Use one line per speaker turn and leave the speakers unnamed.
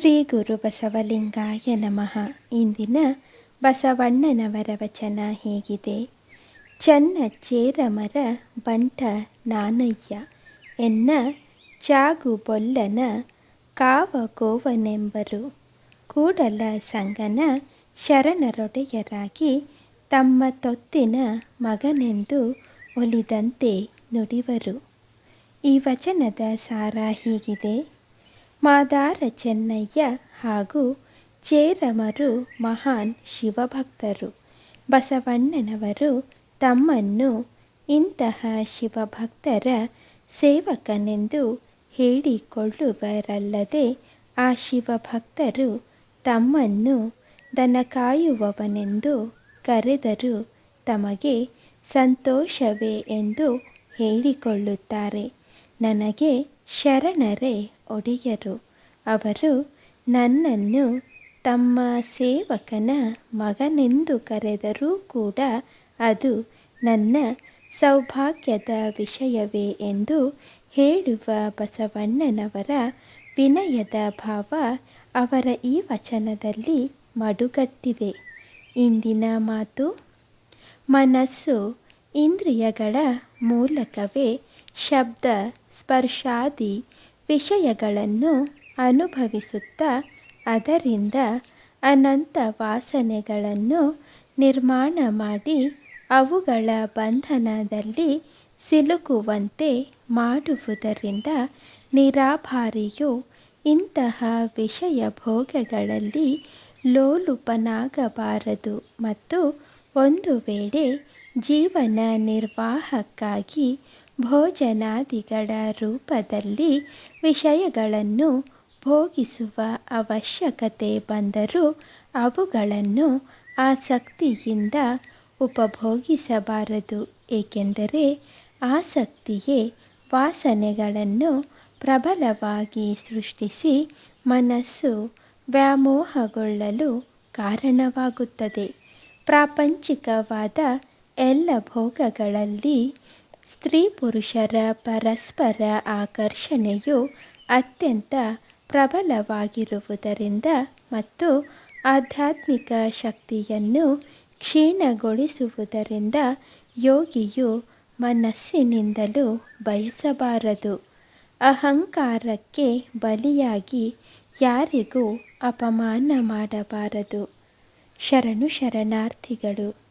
ಶ್ರೀ ಗುರು ಬಸವಲಿಂಗಾಯ ನಮಃ. ಇಂದಿನ ಬಸವಣ್ಣನವರ ವಚನ ಹೇಗಿದೆ. ಚನ್ನ ಚೇರಮರ ಬಂಟ ನಾನಯ್ಯ. ಎನ್ನ ಚಾಗು ಬೊಲ್ಲನ ಕಾವ ಗೋವನೆಂಬರು. ಕೂಡಲ ಸಂಗನ ಶರಣರೊಡೆಯರಾಗಿ ತಮ್ಮ ತೊತ್ತಿನ ಮಗನೆಂದು ಒಲಿದಂತೆ ನುಡಿವರು. ಈ ವಚನದ ಸಾರ ಹೀಗಿದೆ. ಮಾದಾರ ಚೆನ್ನಯ್ಯ ಹಾಗೂ ಚೇರಮರು ಮಹಾನ್ ಶಿವಭಕ್ತರು. ಬಸವಣ್ಣನವರು ತಮ್ಮನ್ನು ಇಂತಹ ಶಿವಭಕ್ತರ ಸೇವಕನೆಂದು ಹೇಳಿಕೊಳ್ಳುವರಲ್ಲದೆ ಆ ಶಿವಭಕ್ತರು ತಮ್ಮನ್ನು ದನ ಕಾಯುವವನೆಂದು ಕರೆದರೂ ತಮಗೆ ಸಂತೋಷವೇ ಎಂದು ಹೇಳಿಕೊಳ್ಳುತ್ತಾರೆ. ನನಗೆ ಶರಣರೇ ಒಡೆಯರು. ಅವರು ನನ್ನನ್ನು ತಮ್ಮ ಸೇವಕನ ಮಗನೆಂದು ಕರೆದರೂ ಕೂಡ ಅದು ನನ್ನ ಸೌಭಾಗ್ಯದ ವಿಷಯವೇ ಎಂದು ಹೇಳುವ ಬಸವಣ್ಣನವರ ವಿನಯದ ಭಾವ ಅವರ ಈ ವಚನದಲ್ಲಿ ಮಡುಗಟ್ಟಿದೆ. ಇಂದಿನ ಮಾತು, ಮನಸ್ಸು ಇಂದ್ರಿಯಗಳ ಮೂಲಕವೇ ಶಬ್ದ ಸ್ಪರ್ಶಾದಿ ವಿಷಯಗಳನ್ನು ಅನುಭವಿಸುತ್ತಾ ಅದರಿಂದ ಅನಂತ ವಾಸನೆಗಳನ್ನು ನಿರ್ಮಾಣ ಮಾಡಿ ಅವುಗಳ ಬಂಧನದಲ್ಲಿ ಸಿಲುಕುವಂತೆ ಮಾಡುವುದರಿಂದ ನಿರಾಭಾರಿಯು ಇಂತಹ ವಿಷಯ ಭೋಗಗಳಲ್ಲಿ ಲೋಲುಪನಾಗಬಾರದು ಮತ್ತು ಒಂದು ವೇಳೆ ಜೀವನ ನಿರ್ವಾಹಕ್ಕಾಗಿ ಭೋಜನಾದಿಗಳ ರೂಪದಲ್ಲಿ ವಿಷಯಗಳನ್ನು ಭೋಗಿಸುವ ಅವಶ್ಯಕತೆ ಬಂದರೂ ಅವುಗಳನ್ನು ಆಸಕ್ತಿಯಿಂದ ಉಪಭೋಗಿಸಬಾರದು. ಏಕೆಂದರೆ ಆಸಕ್ತಿಯೇ ವಾಸನೆಗಳನ್ನು ಪ್ರಬಲವಾಗಿ ಸೃಷ್ಟಿಸಿ ಮನಸ್ಸು ವ್ಯಾಮೋಹಗೊಳ್ಳಲು ಕಾರಣವಾಗುತ್ತದೆ. ಪ್ರಾಪಂಚಿಕವಾದ ಎಲ್ಲ ಭೋಗಗಳಲ್ಲಿ ಸ್ತ್ರೀ ಪುರುಷರ ಪರಸ್ಪರ ಆಕರ್ಷಣೆಯು ಅತ್ಯಂತ ಪ್ರಬಲವಾಗಿರುವುದರಿಂದ ಮತ್ತು ಆಧ್ಯಾತ್ಮಿಕ ಶಕ್ತಿಯನ್ನು ಕ್ಷೀಣಗೊಳಿಸುವುದರಿಂದ ಯೋಗಿಯು ಮನಸ್ಸಿನಿಂದಲೂ ಬಯಸಬಾರದು. ಅಹಂಕಾರಕ್ಕೆ ಬಲಿಯಾಗಿ ಯಾರಿಗೂ ಅಪಮಾನ ಮಾಡಬಾರದು. ಶರಣು ಶರಣಾರ್ಥಿಗಳು